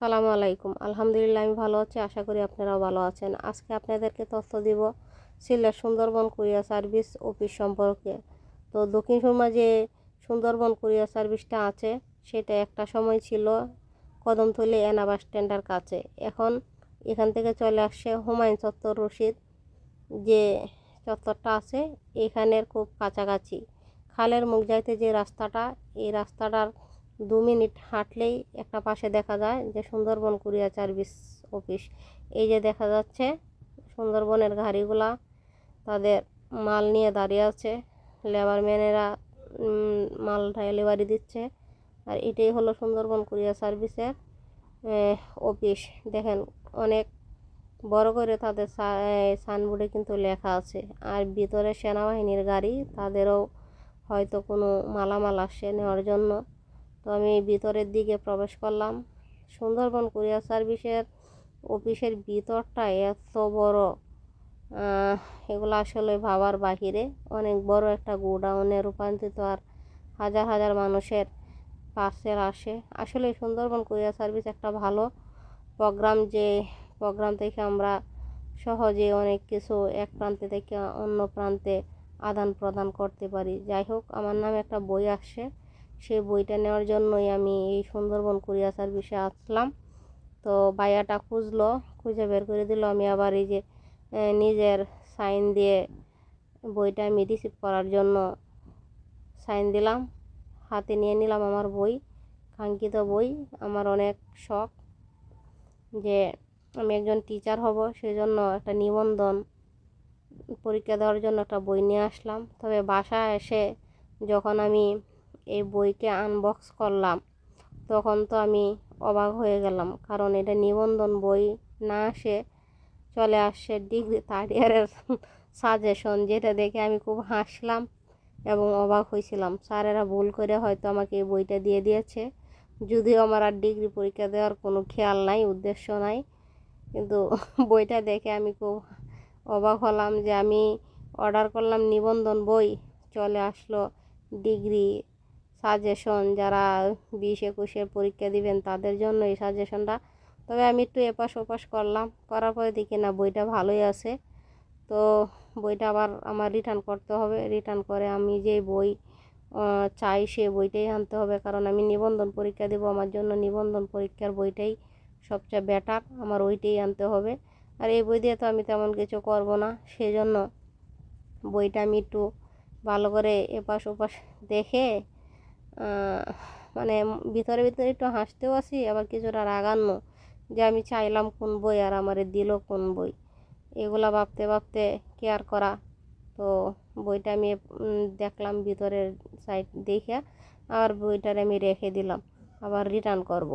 সালামু আলাইকুম। আলহামদুলিল্লাহ, আমি ভালো আছি, আশা করি আপনারাও ভালো আছেন। আজকে আপনাদেরকে তথ্য দিব Sylhet Sundarban courier service office সম্পর্কে। তো দক্ষিণ সুরমা যে সুন্দরবন কুরিয়ার সার্ভিসটা আছে, সেটা একটা সময় ছিল কদমতলি এনা বাস স্ট্যান্ডের কাছে। এখন এখান থেকে চলে আসছে হুমায়ুন চত্বর রশিদ। যে চত্বরটা আছে, এখানের খুব কাছাকাছি। খালের মুখ যাইতে যে রাস্তাটা, এই রাস্তাটার দু মিনিট হাঁটলেই একটা পাশে দেখা যায় যে সুন্দরবন কুরিয়ার সার্ভিস অফিস। এই যে দেখা যাচ্ছে, সুন্দরবনের গাড়িগুলা তাদের মাল নিয়ে দাঁড়িয়ে আছে। লেবারম্যানেরা মাল ডেলিভারি দিচ্ছে। আর এটাই হলো সুন্দরবন কুরিয়ার সার্ভিসের অফিস। দেখেন, অনেক বড় করে তাদের সাইনবোর্ডে কিন্তু লেখা আছে। আর ভিতরে সেনাবাহিনীর গাড়ি, তাদেরও হয়তো কোনো মালামাল আসে নেওয়ার জন্য। তো আমি ভিতরের দিকে প্রবেশ করলাম। সুন্দরবন কুরিয়ার সার্ভিসের অফিসের ভিতরটা এত বড়। এগুলো আসলে ভাবার বাহিরে। অনেক বড় একটা গোডাউনে রূপান্তরিত আর হাজার হাজার মানুষের পার্সেল আসে। আসলে সুন্দরবন কুরিয়ার সার্ভিস একটা ভালো প্রোগ্রাম যে, প্রোগ্রাম থেকে আমরা সহজে অনেক কিছু এক প্রান্তে থেকে অন্য প্রান্তে আদান প্রদান করতে পারি। যাই হোক, আমার নামে একটা বই আসছে সেই বইটা নেওয়ার জন্যই আমি এই সুন্দরবন কুরিয়ার সার্ভিসে আসলাম। তো বায়াটা খুঁজলো, খুঁজে বের করে দিল। আমি আবার এই যে নিজের সাইন দিয়ে বইটা আমি রিসিভ করার জন্য সাইন দিলাম। হাতে নিয়ে নিলাম আমার বই, কাঙ্ক্ষিত বই। আমার অনেক শখ যে আমি একজন টিচার হব সেই জন্য একটা নিবন্ধন পরীক্ষা দেওয়ার জন্য একটা বই নিয়ে আসলাম। তবে বাসা এসে যখন আমি এই বইকে আনবক্স করলাম। তখন তো আমি অবাক হয়ে গেলাম, কারণ এটা নিবন্ধন বই না আসে চলে আসছে ডিগ্রি থার্ড ইয়ারের সাজেশন যেটা দেখে আমি খুব হাসলাম এবং অবাক হয়েছিলাম। স্যারেরা ভুল করে হয়তো আমাকে এই বইটা দিয়ে দিয়েছে। যদিও আমার আর ডিগ্রি পরীক্ষা দেওয়ার কোনো খেয়াল নাই, উদ্দেশ্য নাই, কিন্তু বইটা দেখে আমি খুব অবাক হলাম যে আমি অর্ডার করলাম নিবন্ধন বই, চলে আসলো ডিগ্রি সাজেশন যারা বিশ একুশের পরীক্ষা দিবেন তাদের জন্য এই সাজেশনটা তবে আমি একটু এপাশ ওপাশ করলাম, করার পরে দেখি না বইটা ভালোই আছে। তো বইটা আবার আমার রিটার্ন করতে হবে রিটার্ন করে আমি যে বই চাই সে বইটাই আনতে হবে। কারণ আমি নিবন্ধন পরীক্ষা দেবো, আমার জন্য নিবন্ধন পরীক্ষার বইটাই সবচেয়ে বেটার আমার ওইটাই আনতে হবে। আর এই বই দিয়ে তো আমি তেমন কিছু করব না সেই জন্য বইটা আমি একটু ভালো করে এপাশ ওপাশ দেখে মানে ভিতরে ভিতরে একটু হাসতেও আসি, আবার কিছুটা রাগান্ন যে আমি চাইলাম কোন বই আর আমারে দিল কোন বই। এগুলা ভাবতে ভাবতে কেয়ার করা? তো বইটা আমি দেখলাম ভিতরের সাইড দেখে আবার বইটার আমি রেখে দিলাম, আবার রিটার্ন করব।